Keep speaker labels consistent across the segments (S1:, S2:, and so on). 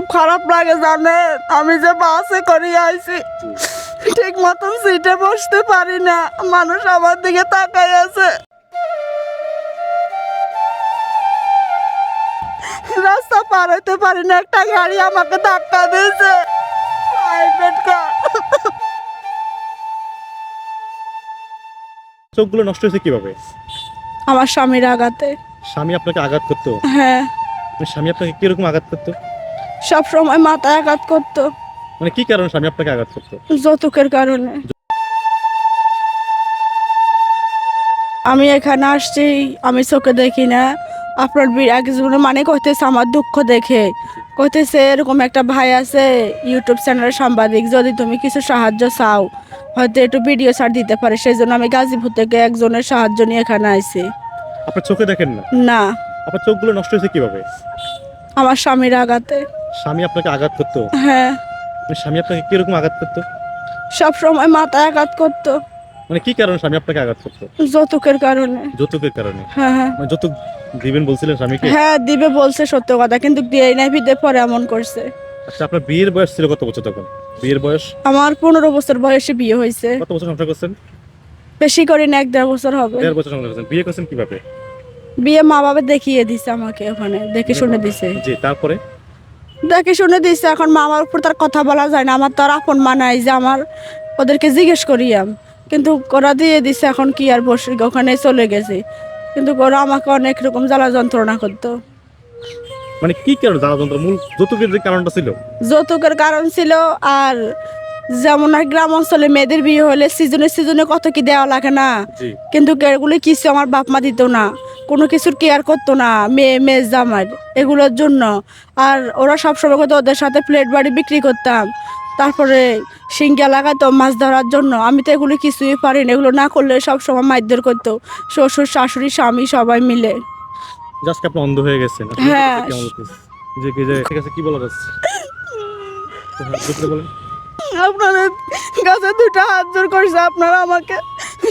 S1: খুব খারাপ লাগে জানে? আমি যে বাসে করে আইছি ঠিক মতন সিটে বসতে পারি না। মানুষ আমার দিকে তাকাই আছে। রাস্তা পার হইতে পারি না একটা গাড়ি আমাকে ধাক্কা দিয়েছে। প্রাইভেট কার
S2: চোখগুলো নষ্ট হয়েছে কীভাবে?
S1: আমার স্বামীর আঘাতে।
S2: স্বামী আপনাকে আঘাত করতো?
S1: হ্যাঁ।
S2: মানে স্বামী আপনাকে কীরকম আঘাত করতো?
S1: সব সময় মাথায় আঘাত করতো।
S2: মানে কি কারণে স্বামী আপনাকে আঘাত করতো?
S1: যৌতুকের কারণে। আমি এখানে আসছি আমি চোখে দেখি না। আপনার বি- একজন মানে কইতেছে আমার দুঃখ দেখে। কইতেছে এরকম একটা ভাই আছে ইউটিউব চ্যানেলের সাংবাদিক যদি তুমি কিছু সাহায্য চাও হয়তো একটু ভিডিও ছাড় দিতে পারে। সেই জন্য আমি গাজীপুর থেকে একজনের সাহায্য নিয়ে এখানে আইছি।
S2: আপনার চোখে দেখেন না?
S1: না।
S2: আপনার চোখগুলো নষ্ট হয়েছে কীভাবে?
S1: আমার স্বামীর আঘাতে।
S2: স্বামী আপনাকে আঘাত করতো?
S1: হ্যাঁ।
S2: মানে স্বামী আপনাকে কীরকম আঘাত করতো?
S1: সব সময় মাথায় আঘাত করতো।
S2: মানে কি কারণে স্বামী আপনাকে আঘাত করতো?
S1: যৌতুকের কারণে।
S2: যৌতুকের কারণে?
S1: হ্যাঁ হ্যাঁ।
S2: মানে যৌতুক দিবেন বলছিলেন স্বামীকে?
S1: হ্যাঁ দিবে বলছে সত্য কথা কিন্তু দিয়ে নাই বিদে পরে এমন করছে।
S2: আচ্ছা আপনার বিয়ের বয়স ছিল কত বছর তখন? বিয়ের বয়স?
S1: আমার পনেরো বছর বয়সে বিয়ে হয়েছে।
S2: কত বছর সংসার করছেন?
S1: বেশি করে না এক দেড় বছর হবে।
S2: দেড় বছর সংসার করছেন। বিয়ে করছেন কীভাবে?
S1: বিয়ে মা বাবা দেখিয়ে দিছে আমাকে ওখানে দেখে শুনে দিছে।
S2: জি তারপরে?
S1: দেখে শুনে দিছে এখন মা আমার উপর তার কথা বলা যায় না আমার তো আর আপন মা নাই যে আমার ওদেরকে জিজ্ঞেস করিয়াম কিন্তু ওরা দিয়ে দিছে এখন কি আর বসে ওখানে চলে গেছে। কিন্তু ওরা আমাকে অনেক রকম জ্বালা যন্ত্রণা করতো।
S2: মানে কি কারণে জ্বালা যন্ত্র মূল যৌতুকের যে কারণটা ছিল?
S1: যৌতুকের কারণ ছিল আর যেমন আর গ্রাম অঞ্চলে মেয়েদের বিয়ে হলে সিজনে সিজনে কত কি দেওয়া লাগে না। কিন্তু এগুলো কিছু আমার বাপ মা দিত না। কোনো কিছুর কেয়ার করতো না মেয়ে মেয়ে জামার এগুলোর জন্য। আর ওরা সবসময় করতো ওদের সাথে প্লেট বাড়ি বিক্রি করতাম। তারপরে সিঙ্গা লাগাতো মাছ ধরার জন্য। আমি তো এগুলো কিছুই পারি না। এগুলো না করলে সবসময় মারধর করতো। শ্বশুর শাশুড়ি স্বামী সবাই মিলে।
S2: জাস্ট আপনি অন্ধ হয়ে গেছেন।
S1: হ্যাঁ।
S2: কেমন লাগতেছে? যে কি যে ঠিক আছে কি বলা যাচ্ছে? তো জোরে বলেন।
S1: আপনাদের কাছে দুটো হাত জোর করছে। আপনারা আমাকে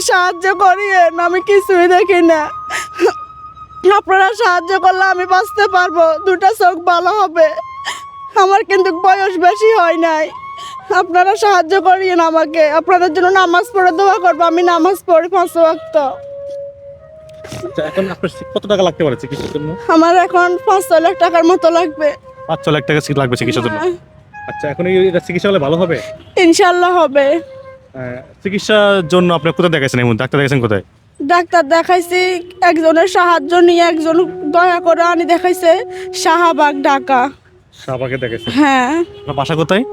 S1: সাহায্য করিয়েন। আমি কিছুই দেখি না। আপনারা সাহায্য করলে আমি বাঁচতে পারব। দুটো চোখ ভালো হবে। আমার কিন্তু বয়স বেশি হয় নাই। আপনারা সাহায্য করিয়েন আমাকে। আপনাদের জন্য নামাজ পড়ে দোয়া করব। আমি নামাজ পড়ি পাঁচ ওয়াক্ত।
S2: আচ্ছা এখন আপনার কত টাকা লাগতে পারে চিকিৎসার জন্য?
S1: আমার এখন পাঁচ ছয় লাখ টাকার মতো লাগবে।
S2: পাঁচ ছ লাখ টাকা লাগবে চিকিৎসার জন্য? আচ্ছা এখন এই এটা চিকিৎসা হলে ভালো হবে?
S1: ইনশাল্লাহ হবে।
S2: আহ, চিকিৎসার জন্য আপনি কোথায় দেখাইছেন এমন ডাক্তার দেখাইছেন কোথায়?
S1: ডাক্তার দেখাইছি একজনের সাহায্য নিয়ে একজন দয়া করে আনি দেখাইছে শাহবাগ ঢাকা।
S2: শাহবাগে দেখাইছেন
S1: হ্যাঁ।
S2: আপনার বাসা কোথায়?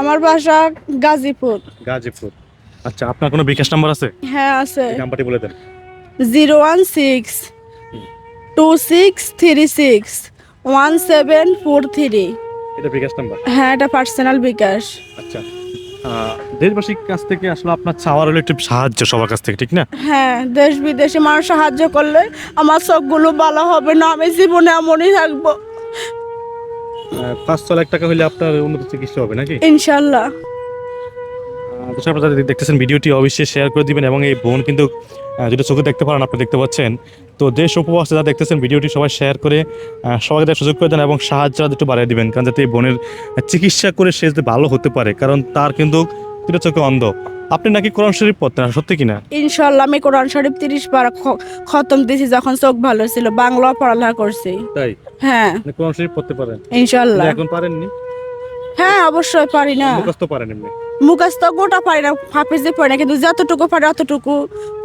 S1: আমার বাসা গাজীপুর।
S2: গাজীপুর। আচ্ছা আপনার কোনো বিকাশ নাম্বার আছে?
S1: হ্যাঁ আছে।
S2: এই নাম্বারটি বলে দেন।
S1: Zero one six two six three six one seven four three.
S2: এটা বিকাশ নাম্বার?
S1: হ্যাঁ এটা পার্সোনাল বিকাশ।
S2: আচ্ছা। দেশবাসীর কাছ থেকে আসলে আপনার চাওয়ার হলো একটু সাহায্য সবার কাছ থেকে ঠিক না?
S1: হ্যাঁ দেশ বিদেশে মানুষ সাহায্য করলে আমার সবগুলো ভালো হবে না আমি জীবনে এমনই থাকব।
S2: পাঁচ ছ লাখ টাকা হলে আপনার উন্নত চিকিৎসা হবে নাকি?
S1: ইনশাল্লাহ।
S2: দর্শক আপনারা দেখতেছেন ভিডিওটি অবশ্যই শেয়ার করে দিবেন এবং এই বোন কিন্তু যেটা চোখে দেখতে পারেন আপনি দেখতে পাচ্ছেন। তো দেশ উপবাসে যারা দেখতেছেন ভিডিওটি সবাই শেয়ার করে সবাইকে দেওয়ার সুযোগ করে দেন এবং সাহায্য একটু বাড়িয়ে দিবেন। কারণ যাতে এই বোনের চিকিৎসা করে সে যাতে ভালো হতে পারে কারণ তার কিন্তু দুটো চোখে অন্ধ। আপনি নাকি কোরআন শরীফ পড়তেন সত্যি কিনা?
S1: ইনশাল্লাহ আমি কোরআন শরীফ তিরিশ বার খতম দিয়েছি যখন চোখ ভালো ছিল। বাংলা পড়ালেখা করছি।
S2: তাই?
S1: হ্যাঁ।
S2: কোরআন শরীফ পড়তে পারেন।
S1: ইনশাল্লাহ
S2: এখন পারেননি?
S1: হ্যাঁ অবশ্যই পারি না।
S2: মুখস্থ পারেন এমনি।
S1: মুখস্থ গোটা পারি না হাফিজে পারি না কিন্তু যতটুকু পারি অতটুকু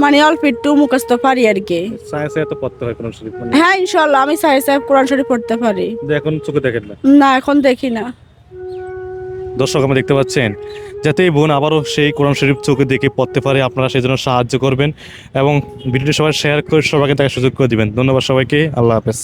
S1: মানে অল্প একটু মুখস্থ পারি আর কি।
S2: সায়া সায়া তো পড়তে হয় কোরআন শরীফ মানে
S1: হ্যাঁ ইনশাল্লাহ আমি সাহেব কোরআন শরীফ পড়তে পারি।
S2: যে এখন চোখে দেখেন না।
S1: না এখন দেখি না।
S2: দর্শক আমরা দেখতে পাচ্ছেন যাতে এই বোন আবারও সেই কোরআন শরীফ চোখে দেখে পড়তে পারে আপনারা সেই জন্য সাহায্য করবেন এবং ভিডিওটি সবাই শেয়ার করে সবাইকে তাকে সুযোগ করে দিবেন। ধন্যবাদ সবাইকে আল্লাহ হাফেজ।